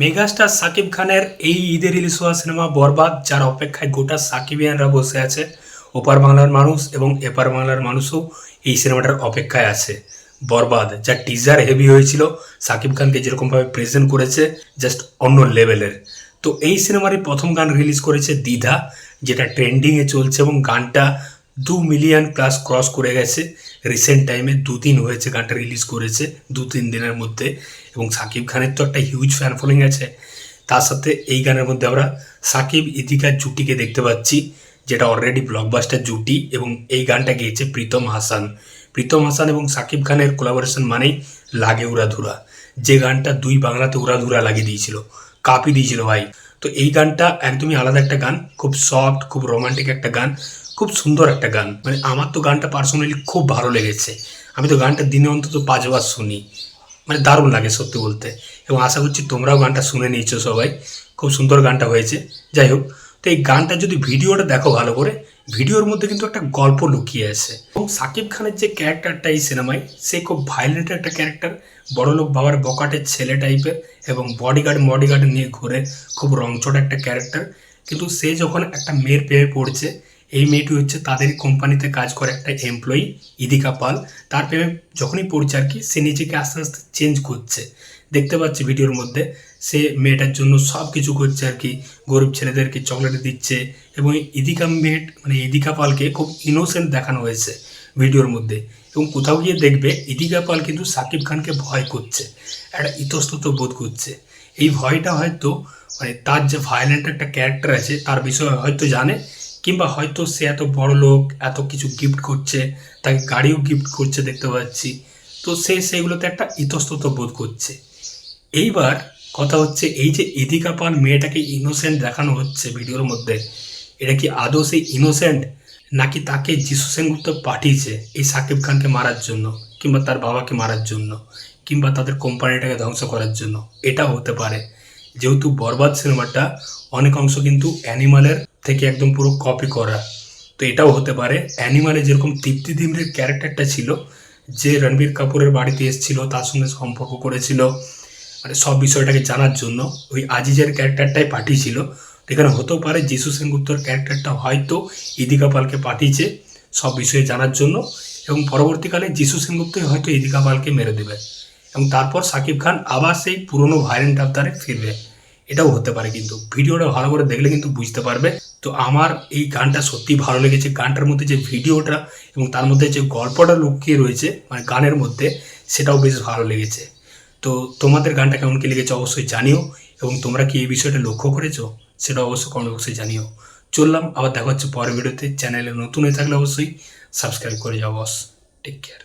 Megastar Shakib খানের এই ঈদে রিলিজ হওয়া সিনেমা বরবাদ, যার অপেক্ষায় গোটা সাকিবিয়ানরা বসে আছে। ওপার বাংলার মানুষ এবং এপার বাংলার মানুষও এই সিনেমাটার অপেক্ষায় আছে। বরবাদ, যা টিজার হেভি হয়েছিল, সাকিব খানকে যেরকমভাবে প্রেজেন্ট করেছে জাস্ট অন্য লেভেলের তো এই সিনেমারই প্রথম গান রিলিজ করেছে দ্বিধা, যেটা ট্রেন্ডিংয়ে চলছে এবং গানটা দু মিলিয়ন প্লাস ক্রস করে গেছে। রিসেন্ট টাইমে দুদিন হয়েছে গানটা রিলিজ করেছে দু তিন দিনের মধ্যে। এবং সাকিব খানের তো একটা হিউজ ফ্যান ফলোয়িং আছে। তার সাথে এই গানের মধ্যে আমরা সাকিব ইদিকার জুটিকে দেখতে পাচ্ছি, যেটা অলরেডি ব্লকবাস্টার জুটি এবং এই গানটা গেয়েছে প্রীতম হাসান। প্রীতম হাসান এবং সাকিব খানের কোলাবোরেশন মানেই লাগে উড়াধুরা। যে গানটা দুই বাংলাতে উড়াধুরা লাগিয়ে দিয়েছিল, কাঁপি দিয়েছিল ভাই। তো এই গানটা একদমই আলাদা একটা গান, খুব সফট খুব রোমান্টিক একটা গান, খুব সুন্দর একটা গান। মানে আমার তো গানটা পার্সোনালি খুব ভালো লেগেছে। আমি তো গানটা দিনে অন্তত পাঁচবার শুনি। মানে দারুণ লাগে সত্যি বলতে। এবং আশা করছি তোমরাও গানটা শুনে নিয়েছো সবাই। খুব সুন্দর গানটা হয়েছে। যাই হোক, তো এই গানটা যদি ভিডিওটা দেখো ভালো করে, ভিডিওর মধ্যে কিন্তু একটা গল্প লুকিয়ে আছে। এবং সাকিব খানের যে ক্যারেক্টারটা এই সিনেমায়, সে খুব ভাইলেন্ট একটা ক্যারেক্টার। বড়লোক বাবার বকাটের ছেলে টাইপের এবং বডিগার্ড মডিগার্ড নিয়ে ঘুরে খুব রংচট একটা ক্যারেক্টার। কিন্তু সে যখন একটা মেয়ের পেয়ে পড়ছে এই মেয়েটি হচ্ছে তাদের কোম্পানিতে কাজ করে একটা এমপ্লয়ি ইদিকা পাল। তার প্রেমে যখনই পড়ছে আর কি, সে নিজেকে আস্তে আস্তে চেঞ্জ করছে। দেখতে পাচ্ছি ভিডিওর মধ্যে, সে মেয়েটার জন্য সব কিছু করছে আর কি, গরিব ছেলেদেরকে চকলেট দিচ্ছে এবং ইদিকা মেয়ে মানে ইদিকা পালকে খুব ইনোসেন্ট দেখানো হয়েছে ভিডিওর মধ্যে। এবং কোথাও গিয়ে দেখবে, ইদিকা পাল কিন্তু সাকিব খানকে ভয় করছে, একটা ইতস্তত বোধ করছে। এই ভয়টা হয়তো মানে তার যে ভায়োলেন্ট একটা ক্যারেক্টার আছে, তার বিষয়ে হয়তো জানে কিংবা হয়তো সে এত বড় লোক, এত কিছু গিফট করছে, তাকে গাড়িও গিফট করছে দেখতে পাচ্ছি। তো সে সেগুলোতে একটা ইতস্তত বোধ করছে। এইবার কথা হচ্ছে এই যে ইদিকা পাল মেয়েটাকে ইনোসেন্ট দেখানো হচ্ছে ভিডিওর মধ্যে, এটা কি আদৌ সেই ইনোসেন্ট নাকি তাকে যিশু সেনগুপ্ত পাঠিয়েছে এই সাকিব খানকে মারার জন্য, কিংবা তার বাবাকে মারার জন্য, কিংবা তাদের কোম্পানিটাকে ধ্বংস করার জন্য? এটাও হতে পারে। যেহেতু বরবাদ সিনেমাটা অনেক অংশ কিন্তু অ্যানিমালের থেকে একদম পুরো কপি করা। তো এটাও হতে পারে। অ্যানিমালে যেরকম তৃপ্তি দিমরির ক্যারেক্টারটা ছিল, যে রণবীর কাপুরের বাড়িতে এসেছিল, তার সঙ্গে সম্পর্ক করেছিল মানে সব বিষয়টাকে জানার জন্য ওই আজিজের ক্যারেক্টারটাই পাঠিয়েছিল। এখানে হতেও পারে, যিশু সেনগুপ্তর ক্যারেক্টারটা হয়তো ইদিকা পালকে পাঠিয়েছে সব বিষয়ে জানার জন্য এবং পরবর্তীকালে যিশু সেনগুপ্তই হয়তো ইদিকা পালকে মেরে দেবে। এবং তারপর সাকিব খান আবার সেই পুরনো ভাইলেন্ট আবদারে ফিরবে। এটাও হতে পারে কিন্তু। ভিডিওটা ভালো করে দেখলে কিন্তু বুঝতে পারবে। তো আমার এই গানটা সত্যি ভালো লেগেছে। গানটার মধ্যে যে ভিডিওটা এবং তার মধ্যে যে গল্পটা লুকিয়ে রয়েছে মানে গানের মধ্যে, সেটাও বেশ ভালো লেগেছে। তো তোমাদের গানটা কেমন কি লেগেছে অবশ্যই জানিও এবং তোমরা কি এই বিষয়টা লক্ষ্য করেছ, সেটা অবশ্যই কমেন্ট বক্সে জানিও। চললাম, আবার দেখা হচ্ছে পরের ভিডিওতে। চ্যানেলে নতুন হয়ে থাকলে অবশ্যই সাবস্ক্রাইব করে যাও বস টেক কেয়ার